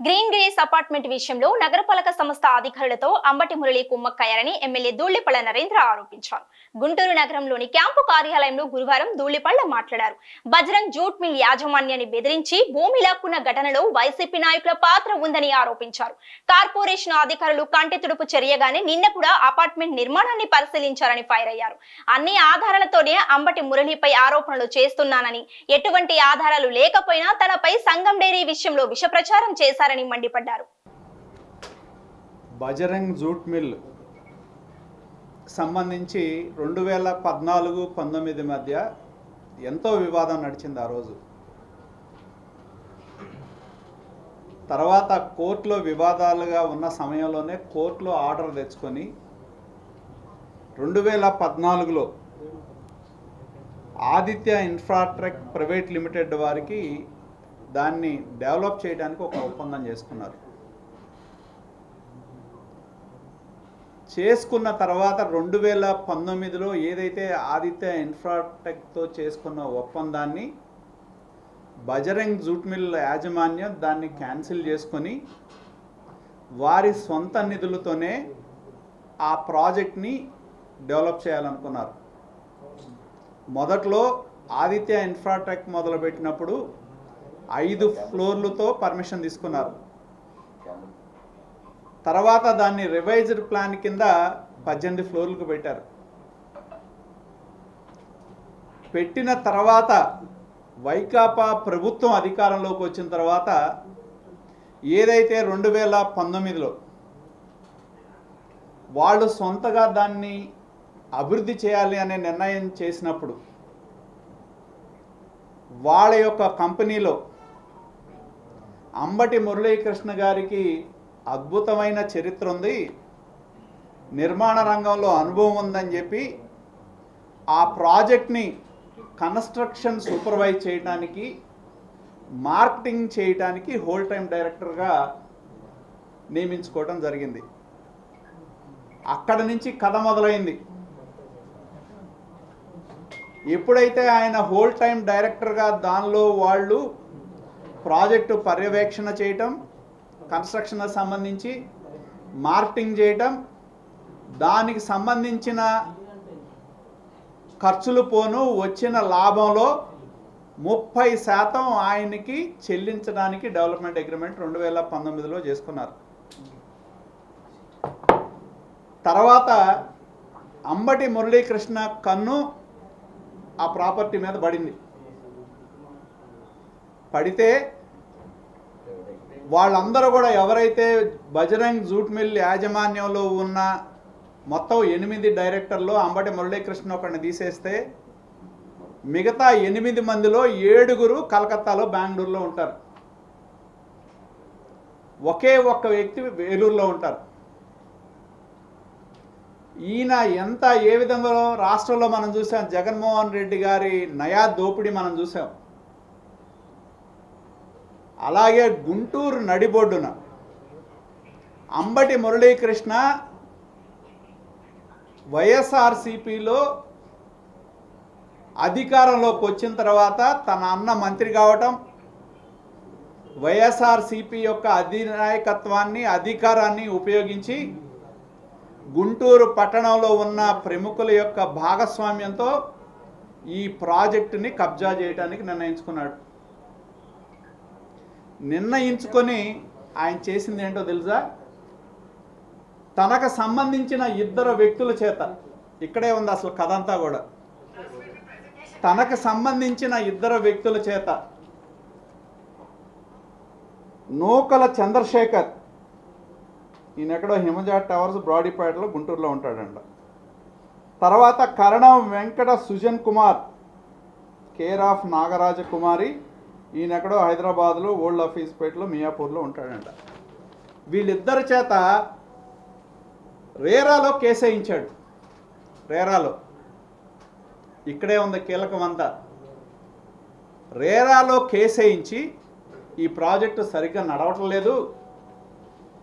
Green grace apartment విషయంలో నగరపాలక సంస్థ అధికారులతో అంబటి మురళి కుమ్మక్కయ్యారని ఎమ్మెల్యే ధూళిపళ్ళ నరేంద్ర ఆరోపించారు. గుంటూరు నగరంలోని క్యాంపు కార్యాలయంలో గురువారం ధూళిపళ్ళ మాట్లాడారు. బజరంగ్ జూట్ మిల్ యాజమాన్యాన్ని బెదిరించి భూమి లాక్కున్న ఘటనలో వైసీపీ నాయకుల పాత్ర ఉందని ఆరోపించారు. కార్పొరేషన్ అధికారులు కంటి తుడుపు చర్యగానే నిన్న కూడా అపార్ట్మెంట్ నిర్మాణాన్ని పరిశీలించారని ఫైర్ అయ్యారు. అన్ని ఆధారాలతోనే అంబటి మురళిపై ఆరోపణలు చేస్తున్నానని ఎటువంటి ఆధారాలు లేకపోయినా తనపై సంగం డైరీ విషయంలో విష ప్రచారం చేశారు చేశారని మండిపడ్డారు. బజరంగ్ జూట్ మిల్ సంబంధించి రెండు వేల పద్నాలుగు పంతొమ్మిది మధ్య ఎంతో వివాదం నడిచింది ఆ రోజు. తర్వాత కోర్టులో వివాదాలుగా ఉన్న సమయంలోనే కోర్టులో ఆర్డర్ తెచ్చుకొని రెండు వేల పద్నాలుగులో ఆదిత్య ఇన్ఫ్రాట్రెక్ ప్రైవేట్ లిమిటెడ్ వారికి దాన్ని డెవలప్ చేయడానికి ఒక ఒప్పందం చేసుకున్నారు. చేసుకున్న తర్వాత రెండు వేల పంతొమ్మిదిలో ఏదైతే ఆదిత్య ఇన్ఫ్రాటెక్తో చేసుకున్న ఒప్పందాన్ని బజరంగ్ జూట్ మిల్ యాజమాన్యం దాన్ని క్యాన్సిల్ చేసుకొని వారి సొంత నిధులతోనే ఆ ప్రాజెక్ట్ని డెవలప్ చేయాలనుకున్నారు. మొదట్లో ఆదిత్య ఇన్ఫ్రాటెక్ మొదలుపెట్టినప్పుడు ఐదు ఫ్లోర్లతో పర్మిషన్ తీసుకున్నారు. తర్వాత దాన్ని రివైజ్డ్ ప్లాన్ కింద పద్దెనిమిది ఫ్లోర్లకు పెట్టారు. పెట్టిన తర్వాత వైకాపా ప్రభుత్వం అధికారంలోకి వచ్చిన తర్వాత ఏదైతే రెండు వేల పంతొమ్మిదిలో వాళ్ళు సొంతగా దాన్ని అభివృద్ధి చేయాలి అనే నిర్ణయం చేసినప్పుడు వాళ్ళ యొక్క కంపెనీలో అంబటి మురళీకృష్ణ గారికి అద్భుతమైన చరిత్ర ఉంది. నిర్మాణ రంగంలో అనుభవం ఉందని చెప్పి ఆ ప్రాజెక్ట్ని కన్స్ట్రక్షన్ సూపర్వైజ్ చేయడానికి మార్కెటింగ్ చేయడానికి హోల్ టైం డైరెక్టర్గా నియమించుకోవడం జరిగింది. అక్కడ నుంచి కథ మొదలైంది. ఎప్పుడైతే ఆయన హోల్ టైం డైరెక్టర్గా దానిలో వాళ్ళు ప్రాజెక్టు పర్యవేక్షణ చేయటం కన్స్ట్రక్షన్ సంబంధించి మార్కెటింగ్ చేయటం దానికి సంబంధించిన ఖర్చులు పోను వచ్చిన లాభంలో ముప్పై శాతం ఆయనకి చెల్లించడానికి డెవలప్మెంట్ అగ్రిమెంట్ రెండు వేల పంతొమ్మిదిలో చేసుకున్నారు. తర్వాత అంబటి మురళీకృష్ణ కన్ను ఆ ప్రాపర్టీ మీద పడింది. పడితే వాళ్ళందరూ కూడా ఎవరైతే బజరంగ్ జూట్ మిల్ యాజమాన్యంలో ఉన్న మొత్తం ఎనిమిది డైరెక్టర్లు అంబటి మురళీకృష్ణ ఒకరిని తీసేస్తే మిగతా ఎనిమిది మందిలో ఏడుగురు కలకత్తాలో బెంగళూరులో ఉంటారు. ఒకే ఒక్క వ్యక్తి వేలూరులో ఉంటారు. ఈయన ఎంత ఏ విధంగా రాష్ట్రంలో మనం చూసాం జగన్మోహన్ రెడ్డి గారి నయా దోపిడీ మనం చూసాం. అలాగే గుంటూరు నడిబొడ్డున. అంబటి మురళీకృష్ణ వైఎస్ఆర్సిపిలో అధికారంలోకి వచ్చిన తర్వాత తన అన్న మంత్రి కావటం వైఎస్ఆర్సిపి యొక్క అధినాయకత్వాన్ని అధికారాన్ని ఉపయోగించి గుంటూరు పట్టణంలో ఉన్న ప్రముఖుల యొక్క భాగస్వామ్యంతో ఈ ప్రాజెక్టుని కబ్జా చేయడానికి నిర్ణయించుకున్నాడు. నిర్ణయించుకొని ఆయన చేసింది ఏంటో తెలుసా? తనకు సంబంధించిన ఇద్దరు వ్యక్తుల చేత. ఇక్కడే ఉంది అసలు కథ అంతా కూడా. తనకు సంబంధించిన ఇద్దరు వ్యక్తుల చేత. నూకల చంద్రశేఖర్. ఈయన ఎక్కడో హిమజా టవర్స్ బ్రాడీపేటలో గుంటూరులో ఉంటాడంట. తర్వాత Karanam Venkata Sujan Kumar. Care of Nagaraja Kumari. ఈయన ఎక్కడో హైదరాబాద్లో ఓల్డ్ ఆఫీస్ పేటలో మియాపూర్లో ఉంటాడంట. వీళ్ళిద్దరి చేత రేరాలో కేసు వేయించాడు రేరాలో. ఇక్కడే ఉంది కీలకం అంతా. రేరాలో కేసు వేయించి ఈ ప్రాజెక్టు సరిగ్గా నడవటం లేదు.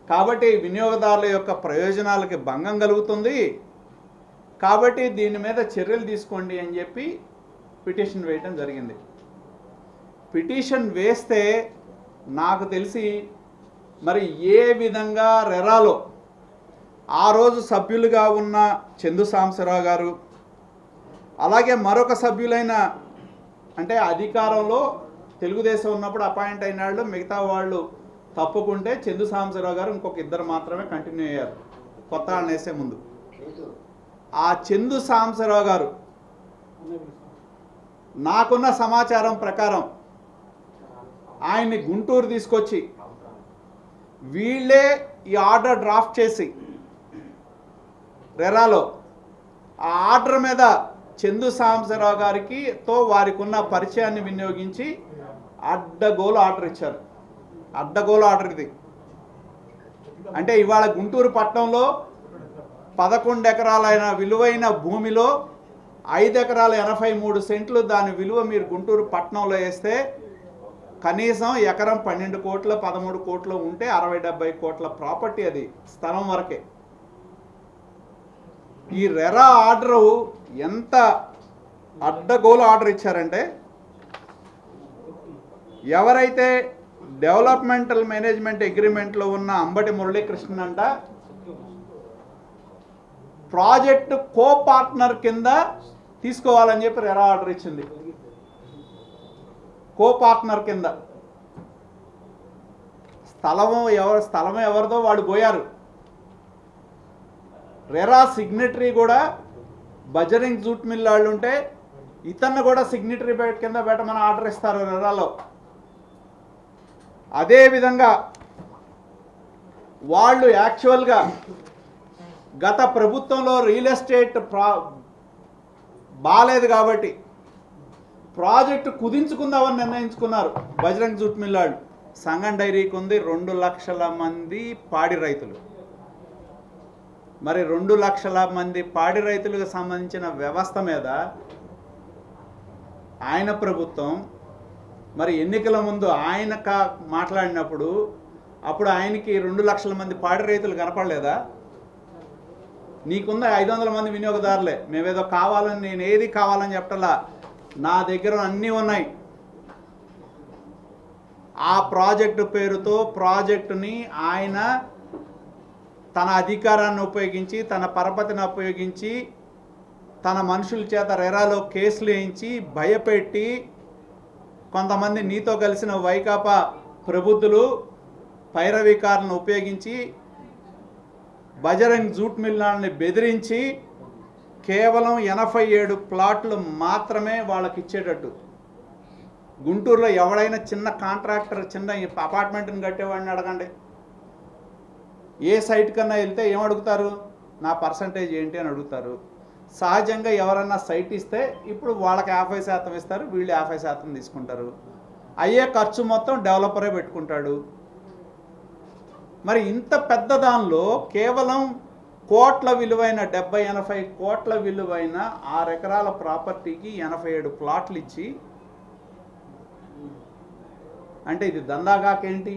కాబట్టి వినియోగదారుల యొక్క ప్రయోజనాలకి భంగం కలుగుతుంది. కాబట్టి దీని మీద చర్యలు తీసుకోండి అని చెప్పి పిటిషన్ వేయటం జరిగింది. పిటిషన్ వేస్తే నాకు తెలిసి మరి ఏ విధంగా రెరాలో ఆ రోజు సభ్యులుగా ఉన్న చందు సాంబశివరావు గారు అలాగే మరొక సభ్యులైన అంటే అధికారంలో తెలుగుదేశం ఉన్నప్పుడు అపాయింట్ అయిన వాళ్ళు మిగతా వాళ్ళు తప్పుకుంటే చందు సాంబశివరావు గారు ఇంకొక ఇద్దరు మాత్రమే కంటిన్యూ అయ్యారు. కొత్త వాళ్ళని వేసే ముందు. ఆ చందు సాంబశివరావు గారు నాకున్న సమాచారం ప్రకారం ఆయన్ని గుంటూరు తీసుకొచ్చి వీళ్ళే ఈ ఆర్డర్ డ్రాఫ్ట్ చేసి రెరాలో ఆ ఆర్డర్ మీద చందు సాంబశివరావు గారికి తో వారికి ఉన్న పరిచయాన్ని వినియోగించి అడ్డగోలు ఆర్డర్ ఇచ్చారు. అడ్డగోలు ఆర్డర్ ఇది. అంటే ఇవాళ గుంటూరు పట్టణంలో పదకొండు ఎకరాలైన విలువైన భూమిలో ఐదు ఎకరాల ఎనభై మూడు సెంట్లు దాని విలువ మీరు గుంటూరు పట్టణంలో వేస్తే కనీసం ఎకరం పన్నెండు కోట్ల పదమూడు కోట్లు ఉంటే అరవై డెబ్బై కోట్ల ప్రాపర్టీ అది స్థలం వరకే. ఈ రెరా ఆర్డరు ఎంత అడ్డగోలు ఆర్డర్ ఇచ్చారంటే ఎవరైతే డెవలప్మెంటల్ మేనేజ్మెంట్ అగ్రిమెంట్లో ఉన్న అంబటి మురళీకృష్ణన్ అంట ప్రాజెక్ట్ కో పార్ట్నర్ కింద తీసుకోవాలని చెప్పి రెరా ఆర్డర్ ఇచ్చింది. కో పార్ట్నర్ కింద. స్థలము ఎవరు స్థలం ఎవరిదో వాడు పోయారు. రెరా సిగ్నటరీ కూడా బజరింగ్ జూట్ మిల్ వాళ్ళు ఉంటే ఇతన్ని కూడా సిగ్నేటరీ కింద పెట్టమని ఆర్డర్ ఇస్తారు రెరాలో. అదేవిధంగా వాళ్ళు యాక్చువల్గా గత ప్రభుత్వంలో రియల్ ఎస్టేట్ ప్రా బాగాలేదు కాబట్టి ప్రాజెక్టు కుదించుకుందామని నిర్ణయించుకున్నారు. బజరంగ్ జూట్ మిల్లాడు వాళ్ళు సంగం డైరీకి ఉంది రెండు లక్షల మంది పాడి రైతులు. మరి రెండు లక్షల మంది పాడి రైతులకు సంబంధించిన వ్యవస్థ మీద ఆయన ప్రభుత్వం మరి ఎన్నికల ముందు ఆయన కా మాట్లాడినప్పుడు అప్పుడు ఆయనకి రెండు లక్షల మంది పాడి రైతులు కనపడలేదా? నీకున్న ఐదు వందల మంది వినియోగదారులే. మేమేదో కావాలని నేను ఏది కావాలని చెప్పటలా నా దగ్గర అన్నీ ఉన్నాయి. ఆ ప్రాజెక్టు పేరుతో ప్రాజెక్టుని ఆయన తన అధికారాన్ని ఉపయోగించి తన పరపతిని ఉపయోగించి తన మనుషుల చేత రెరాలో కేసులు వేయించి భయపెట్టి కొంతమంది నీతో కలిసిన వైకాపా ప్రబుద్ధులు పైరవికారులను ఉపయోగించి బజరంగ్ జూట్ మిల్లాన్ని బెదిరించి కేవలం ఎనభై ఏడు ప్లాట్లు మాత్రమే వాళ్ళకి ఇచ్చేటట్టు గుంటూరులో ఎవడైనా చిన్న కాంట్రాక్టర్ చిన్న అపార్ట్మెంట్ని కట్టేవాడిని అడగండి. ఏ సైట్ కన్నా వెళ్తే ఏం అడుగుతారు? నా పర్సంటేజ్ ఏంటి అని అడుగుతారు. సహజంగా ఎవరన్నా సైట్ ఇస్తే ఇప్పుడు వాళ్ళకి యాభై శాతం ఇస్తారు వీళ్ళు యాభై శాతం తీసుకుంటారు. అయ్యే ఖర్చు మొత్తం డెవలపరే పెట్టుకుంటాడు. మరి ఇంత పెద్ద దానిలో కేవలం కోట్ల విలువైన డెబ్బై ఎనభై కోట్ల విలువైన ఆరు ఎకరాల ప్రాపర్టీకి ఎనభై ఏడు ప్లాట్లు ఇచ్చి అంటే ఇది దందాగాకేంటి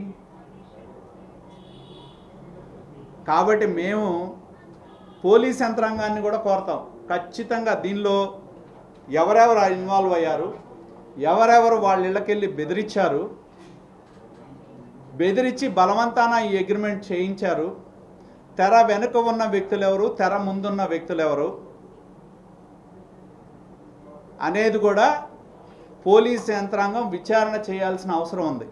కాబట్టి మేము పోలీస్ యంత్రాంగాన్ని కూడా కోరతాం. ఖచ్చితంగా దీనిలో ఎవరెవరు ఇన్వాల్వ్ అయ్యారు ఎవరెవరు వాళ్ళ ఇళ్ళకెళ్ళి బెదిరించారు బెదిరించి బలవంతాన ఈ అగ్రిమెంట్ చేయించారు. తెర వెనుక ఉన్న వ్యక్తులు ఎవరు తెర ముందున్న వ్యక్తులు ఎవరు అనేది కూడా పోలీస్ యంత్రాంగం విచారణ చేయాల్సిన అవసరం ఉంది.